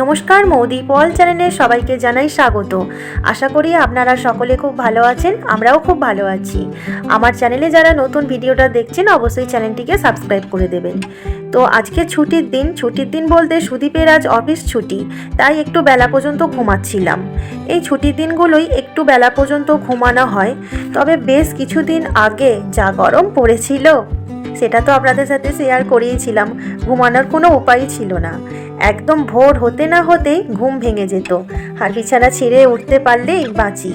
নমস্কার, মৌদি পল চ্যানেলে সবাইকে জানাই স্বাগত। আশা করি আপনারা সকলে খুব ভালো আছেন, আমরাও খুব ভালো আছি। আমার চ্যানেলে যারা নতুন ভিডিওটা দেখছেন, অবশ্যই চ্যানেলটিকে সাবস্ক্রাইব করে দেবেন। তো আজকে ছুটির দিন ছুটির দিন বলতে সুদীপের আজ অফিস ছুটি, তাই একটু বেলা পর্যন্ত ঘুমাচ্ছিলাম। এই ছুটির দিনগুলোই একটু বেলা পর্যন্ত ঘুমানো হয়, তবে বেশ কিছুদিন আগে যা গরম পড়েছিল, সেটা তো আপনাদের সাথে শেয়ার করিয়েছিলাম, ঘুমানোর কোনো উপায়ই ছিল না। একদম ভোর হতে না হতেই ঘুম ভেঙে যেত। আর বিছানা ছেড়ে উঠতে পারলেই বাঁচি।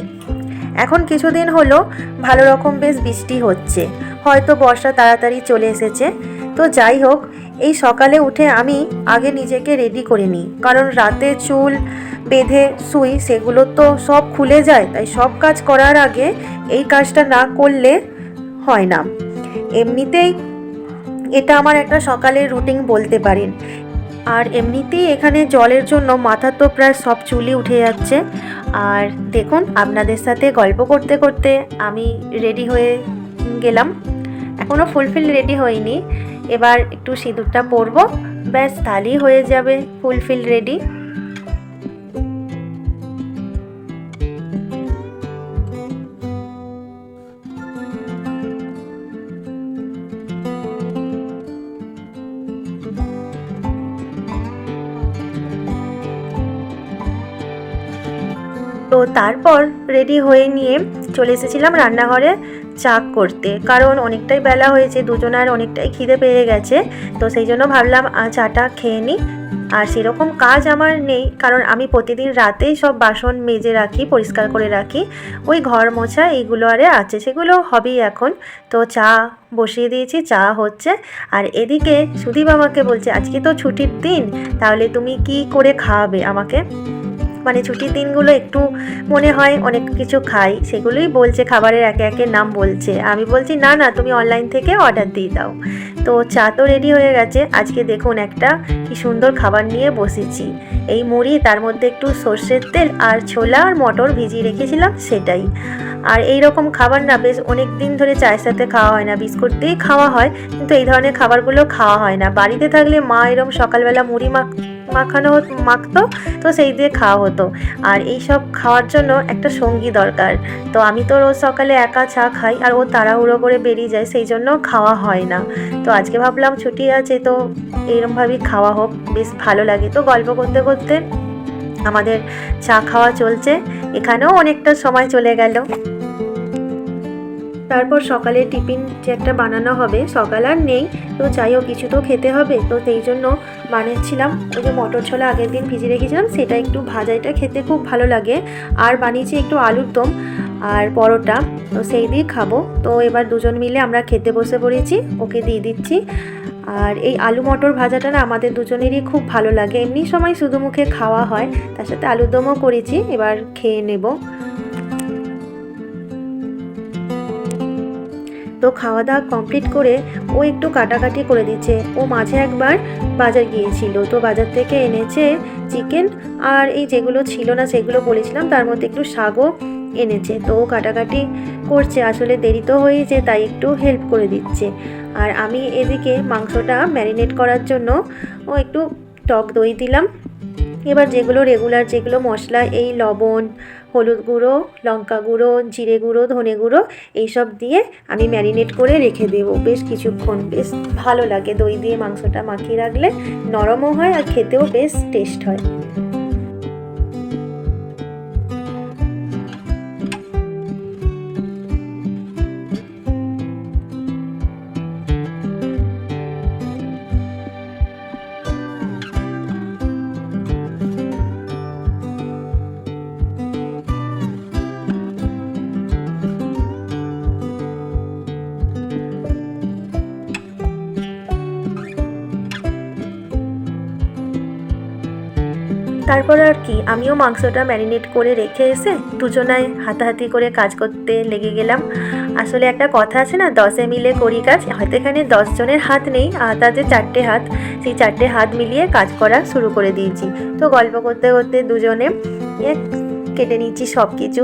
এখন কিছুদিন হলো, ভালো রকম বেশ বৃষ্টি হচ্ছে। হয়তো বর্ষা তাড়াতাড়ি চলে এসেছে। তো যাই হোক, এই সকালে উঠে আমি আগে নিজেকে রেডি করে নিই। কারণ রাতে চুল, বেঁধে শুই সেগুলো তো সব খুলে যায়। তাই সব কাজ করার আগে এই কাজটা না করলে হয় না। এমনিতেই এটা আমার একটা সকালের রুটিন বলতে পারেন। আর এমনিতেই এখানে জলের জন্য মাথা তো প্রায় সব চুলি উঠে যাচ্ছে। আর দেখুন, আপনাদের সাথে গল্প করতে করতে আমি রেডি হয়ে গেলাম। এখনও ফুলফিল রেডি হইনি এবার একটু সিঁদুরটা পরবো। ব্যাস, তাহলেই হয়ে যাবে ফুলফিল রেডি তো তারপর রেডি হয়ে নিয়ে চলে এসেছিলাম রান্নাঘরে চা করতে। কারণ অনেকটাই বেলা হয়েছে, দুজনের অনেকটাই খিদে পেয়ে গেছে। তো সেই জন্য ভাবলাম চাটা খেয়ে নিই। আর সেরকম কাজ আমার নেই, কারণ আমি প্রতিদিন রাতেই সব বাসন মেজে রাখি, পরিষ্কার করে রাখি। ওই ঘর মোছা এইগুলো আরে আছে, সেগুলো হবেই এখন। তো চা বসিয়ে দিয়েছি, চা হচ্ছে। আর এদিকে সুদীপ আমাকে বলছে, আজকে তো ছুটির দিন, তাহলে তুমি কি করে খাওয়াবে আমাকে? মানে ছুটির দিনগুলো একটু মনে হয় অনেক কিছু খাই, সেগুলোই বলছে, খাবারের একে একে নাম বলছে। আমি বলছি, না না, তুমি অনলাইন থেকে অর্ডার দিয়ে দাও। তো চা তো রেডি হয়ে গেছে। আজকে দেখুন একটা কি সুন্দর খাবার নিয়ে বসেছি। এই মুড়ি, তার মধ্যে একটু সর্ষের তেল আর ছোলা আর মটর ভিজিয়ে রেখেছিলাম, সেটাই। আর এই রকম খাবার না, বেশ অনেক দিন ধরে চায়ের সাথে খাওয়া হয় না, বিস্কুট দিয়েই খাওয়া হয়, কিন্তু এই ধরনের খাবারগুলো খাওয়া হয় না। বাড়িতে থাকলে মা এরম সকালবেলা মুড়ি মাখ মাখানো মাখতো, তো সেই দিয়ে খাওয়া হতো। আর এই সব খাওয়ার জন্য একটা সঙ্গী দরকার। তো আমি তো রোজ সকালে একা চা খাই আর ও তাড়াহুড়ো করে বেরিয়ে যায়, সেই জন্য খাওয়া হয় না। তো আজকে ভাবলাম ছুটি আছে, তো এরমভাবেই খাওয়া হোক, বেশ ভালো লাগে। তো গল্প করতে করতে আমাদের চা খাওয়া চলছে। এখানেও অনেকটা সময় চলে গেল। তারপর সকালে টিফিন যে একটা বানানো হবে, সকাল আর নেই। তো যাই হোক, কিছু তো খেতে হবে। তো সেই জন্য বানিয়েছিলাম ওই যে মটর ছোলা আগের দিন ভিজে রেখেছিলাম, সেটা একটু ভাজা এটা খেতে খুব ভালো লাগে। আর বানিয়েছি একটু আলুর দম আর পরোটা, তো সেই দিয়ে খাব। তো এবার দুজন মিলে আমরা খেতে বসে পড়েছি, ওকে দিয়ে দিচ্ছি। আর এই আলু মটর ভাজাটা না আমাদের দুজনেরই খুব ভালো লাগে। এমনি সময় শুধু মুখে খাওয়া হয়, তার সাথে আলুর দমও করেছি, এবার খেয়ে নেব। তো খাওয়া দাওয়া কমপ্লিট করে ও একটু কাটাকাটি করে দিচ্ছে। ও মাঝে একবার বাজার গিয়েছিল। তো বাজার থেকে এনেছে চিকেন আর এই যেগুলো ছিল না সেগুলো বলেছিলাম, তার মধ্যে একটু শাকও এনেছে। তো ও কাটাকাটি করছে। আসলে দেরি তো হয়েছে, তাই একটু হেল্প করে দিচ্ছে। আর আমি এদিকে মাংসটা ম্যারিনেট করার জন্য ও একটু টক দই দিলাম। এবার যেগুলো রেগুলার যেগুলো মশলা, এই লবণ হলুদ গুঁড়ো, লঙ্কা গুঁড়ো, জিরে গুঁড়ো, ধনে গুঁড়ো, এইসব দিয়ে আমি ম্যারিনেট করে রেখে দেব। বেশ কিছুক্ষণ, বেশ ভালো লাগে। দই দিয়ে মাংসটা মাখিয়ে রাখলে নরমও হয় আর খেতেও বেশ টেস্ট হয়। তারপর আর কি? আমিও মাংসটা ম্যারিনেট করে রেখে এসে দুজনায় হাতাহাতি করে কাজ করতে লেগে গেলাম। আসলে একটা কথা আছে না, দশে মিলে করি কাজ। হয়তো এখানে দশজনের হাত নেই, আর তাদের চারটে হাত, সেই চারটে হাত মিলিয়ে কাজ করা শুরু করে দিয়েছি। তো গল্প করতে করতে দুজনে কেটে নিচ্ছি সব কিছু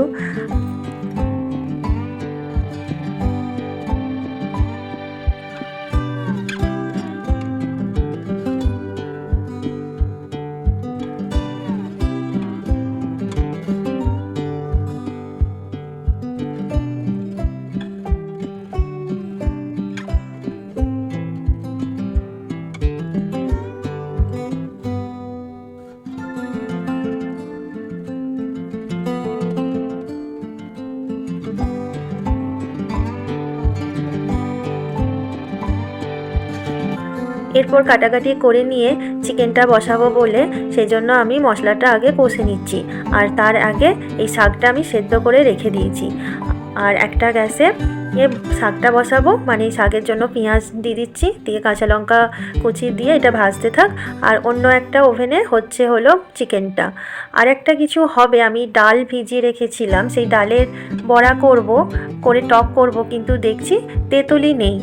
এরপর কাটাকাটি করে নিয়ে চিকেনটা বসাবো বলে সেই জন্য আমি মশলাটা আগে কষে নিচ্ছি। আর তার আগে এই শাকটা আমি সেদ্ধ করে রেখে দিয়েছি। আর একটা গ্যাসে এ শাকটা বসাবো মানে শাকের জন্য পেঁয়াজ দিয়ে দিচ্ছি, দিয়ে কাঁচা লঙ্কা কুচি দিয়ে এটা ভাজতে থাক। আর অন্য একটা ওভেনে হচ্ছে হলো চিকেনটা। আর একটা কিছু হবে, আমি ডাল ভিজিয়ে রেখেছিলাম, সেই ডালের বড়া করব, করে টক করব, কিন্তু দেখছি তেঁতুলি নেই।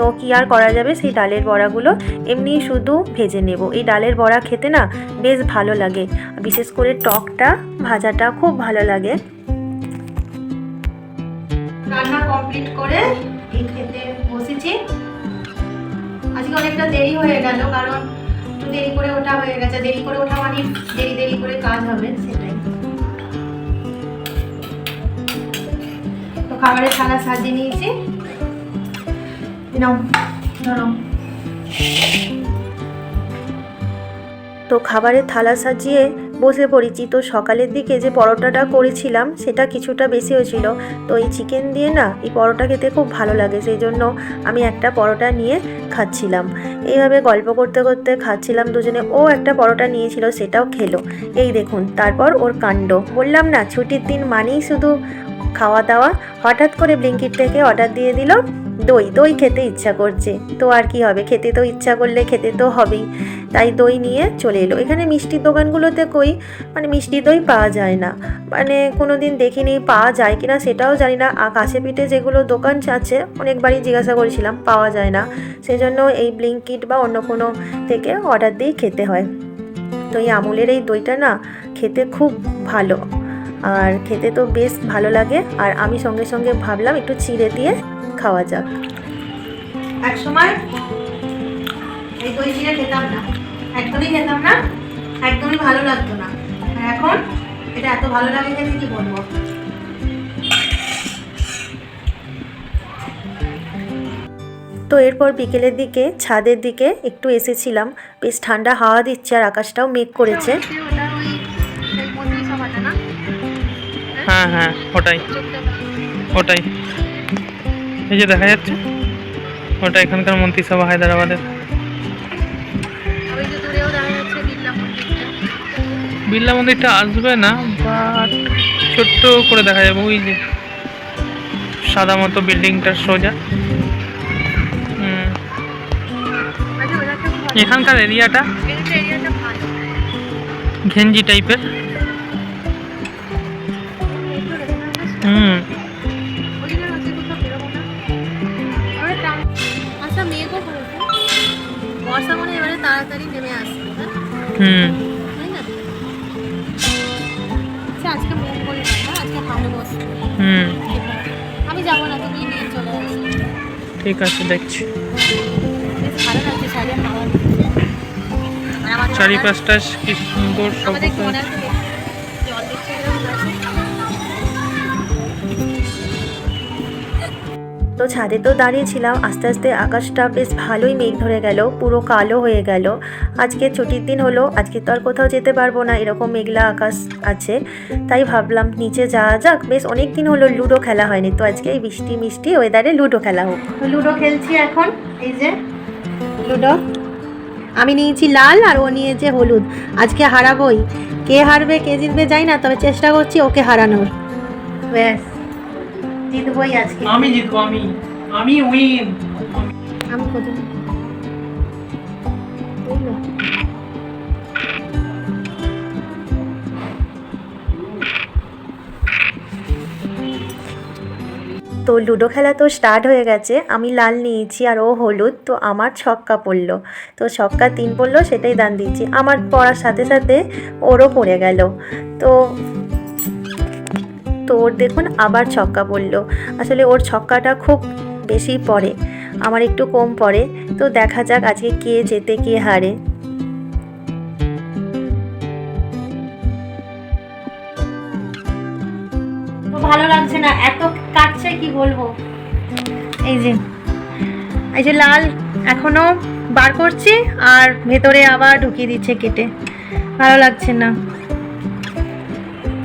তো কি আর করা যাবে? সেই ডালের বড়াগুলো এমনি শুধু ভেজে নেব। এই ডালের বড়া খেতে না বেশ ভালো লাগে। বিশেষ করে টকটা, ভাজাটা খুব ভালো লাগে। রান্না কমপ্লিট করে এই খেতে বসেছি। আজকে অনেকটা দেরি হয়ে গেল, কারণ একটু দেরি করে ওঠা হয়ে গেছে। দেরি করে ওঠা মানে দেরি দেরি করে কাজ হবে, সেটাই। তো খাবারের থালা সাজিয়ে নিয়েছি। তো খাবারের থালা সাজিয়ে বসে পড়েছি। তো সকালের দিকে যে পরোটাটা করেছিলাম, সেটা কিছুটা বেশি হয়েছিল। তো এই চিকেন দিয়ে না, এই পরোটা খেতে খুব ভালো লাগে। সেই জন্য আমি একটা পরোটা নিয়ে খাচ্ছিলাম। এইভাবে গল্প করতে করতে খাচ্ছিলাম দুজনে। ও একটা পরোটা নিয়েছিল, সেটাও খেলো। এই দেখুন, তারপর ওর কাণ্ড। বললাম না, ছুটির দিন মানেই শুধু খাওয়া দাওয়া। হঠাৎ করে ব্লিঙ্কিট থেকে অর্ডার দিয়ে দিল, দই। দই খেতে ইচ্ছা করছে। তো আর কি হবে? খেতে তো ইচ্ছা করলে খেতে তো হবেই। তাই দই নিয়ে চলে এলো। এখানে মিষ্টির দোকানগুলোতে কই? মানে মিষ্টি দই পাওয়া যায় না। মানে কোনো দিন দেখিনি, পাওয়া যায় কিনা সেটাও জানি না। আর কাছে পিঠে যেগুলো দোকান আছে, অনেকবারই জিজ্ঞাসা করেছিলাম, পাওয়া যায় না। সেজন্য এই ব্লিঙ্কিট বা অন্য কোনো থেকে অর্ডার দিয়েই খেতে হয়। তো এই আমুলের এই দইটা না, খেতে খুব ভালো। আর খেতে তো বেশ ভালো লাগে। আর আমি সঙ্গে সঙ্গে ভাবলাম একটু চিড়ে দিয়ে খাওয়া যাক। এক সময় এই দই চিড়ে খেতাম না। একদমই খেতাম না একদমই ভালো লাগতো না। আর এখন এটা এত ভালো লাগে খেতে কি বলব? তো এরপর বিকেলের দিকে ছাদের দিকে একটু এসেছিলাম। বেশ ঠান্ডা হাওয়া দিচ্ছে আর আকাশটাও মেঘ করেছে। হ্যাঁ হ্যাঁ ওটাই ওটাই। এই যে দেখা যাচ্ছে ওটা এখানকার মন্ত্রিসভা হায়দ্রাবাদের। বিড়লা মন্দিরটা। আসবে না বাট ছোট্ট করে দেখা যাবে ওই যে সাদা মতো বিল্ডিংটার সোজা। এখানকার এরিয়াটা ঘেঞ্জি টাইপের। হুম। আচ্ছা মেঘও করেছে বর্ষা মনে এবারে তাড়াতাড়ি নেমে আসবে হুম। আজকে মেঘ করে? আজকে ভালো বসবে হুম। আমি যাব না তুমি নিয়ে চলে আসবে ঠিক আছে, দেখছি। ভালো লাগছে শাড়ি আমাদের চারিপাশটা কি সুন্দর আমাদের তো ছাদে তো দাঁড়িয়েছিলাম। আস্তে আস্তে আকাশটা বেশ ভালোই মেঘ ধরে গেল পুরো কালো হয়ে গেল। আজকে ছুটির দিন হলো আজকে তো আর কোথাও যেতে পারব না এরকম মেঘলা আকাশ আছে। তাই ভাবলাম নিচে যাওয়া যাক। বেশ অনেক দিন হলো লুডো খেলা হয়নি তো আজকে এই বৃষ্টি মিষ্টি ওয়েদারে লুডো খেলা হোক। লুডো খেলছি এখন এই যে লুডো। আমি নিয়েছি লাল আর ও নিয়েছে হলুদ। আজকে হারাবোই। কে হারবে কে জিতবে যাই না তবে চেষ্টা করছি ওকে হারানোর। ব্যাস। জিতবই আজকে। আমি জিতবো আমি আমি উইন আমি প্রথম। তো লুডো খেলা তো স্টার্ট হয়ে গেছে। আমি লাল নিয়েছি আর ও হলুদ তো আমার ছক্কা পড়ল। তো ছক্কা তিন পড়ল সেটাই দান দিচ্ছি। আমার পড়ার সাথে সাথে ওরও পড়ে গেল। তো তো ওর দেখুন আবার ছক্কা পড়ল। আসলে ওর ছক্কাটা খুব বেশি পড়ে আমার একটু কম পড়ে। তো দেখা যাক আজকে কে জেতে কে হারে। ভালো লাগছে না এত কাটছে কি বলব? এই যে এই যে লাল এখনও বার করছি আর ভেতরে আবার ঢুকিয়ে দিচ্ছে কেটে। ভালো লাগছে না।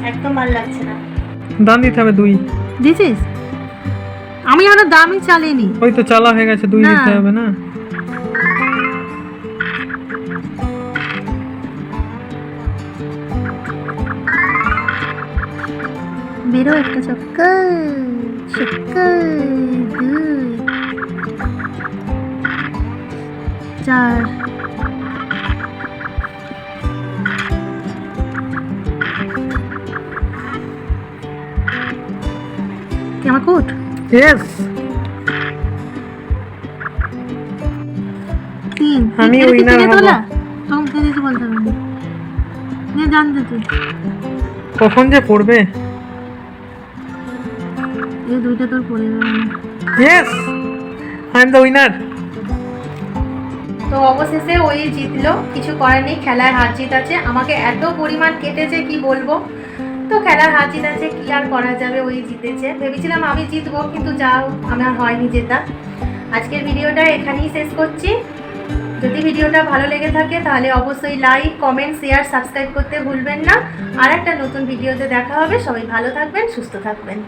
একদম ভালো লাগছে না। দান দিতে হবে দুই। দিছিস আমি এখনও দামই চালিনি। ওই তো চালা হয়ে গেছে দুই দিতে হবে না। বেরো একটা চক্কর চক্কর দুই। চার। ইয়েস তিন আমি তিনে হব। তোলা? তখন কে দিয়েছে বলতে হবে। না জানতে তুই। কখন যে পড়বে? এই দুইটা তোর পড়ে যাবে yes I am the winner তো অবশেষে ওই জিতলো। কিছু করার নেই খেলার হার জিত আছে। আমাকে এত পরিমাণ কেটেছে কি বলব? তো খেলার হার জিত আছে কি আর করা যাবে, ওই জিতেছে। ভেবেছিলাম আমি জিতবো, কিন্তু যাও, আমার হয়নি জেতা। আজকের ভিডিওটা এখানেই শেষ করছি। যদি ভিডিওটা ভালো লেগে থাকে, তাহলে অবশ্যই লাইক কমেন্ট শেয়ার সাবস্ক্রাইব করতে ভুলবেন না। আর একটা নতুন ভিডিওতে দেখা হবে। সবাই ভালো থাকবেন, সুস্থ থাকবেন।